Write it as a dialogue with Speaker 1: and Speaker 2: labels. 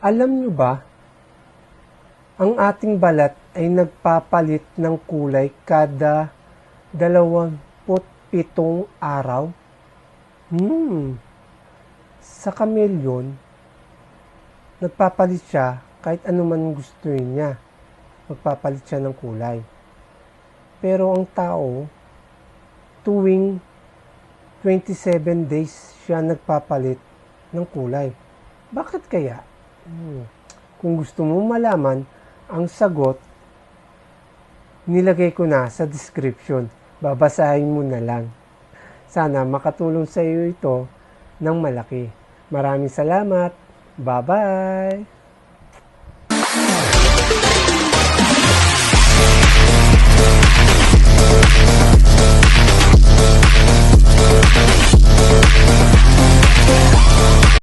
Speaker 1: Alam nyo ba, ang ating balat ay nagpapalit ng kulay kada 27 araw? Hmm. Sa kameleon, nagpapalit siya kahit ano man gusto niya. Magpapalit siya ng kulay. Pero ang tao, tuwing 27 days siya nagpapalit ng kulay. Bakit kaya? Hmm. Kung gusto mo malaman ang sagot, nilagay ko na sa description. Babasahin mo na lang. Sana makatulong sa iyo ito ng malaki. Maraming salamat. Bye-bye!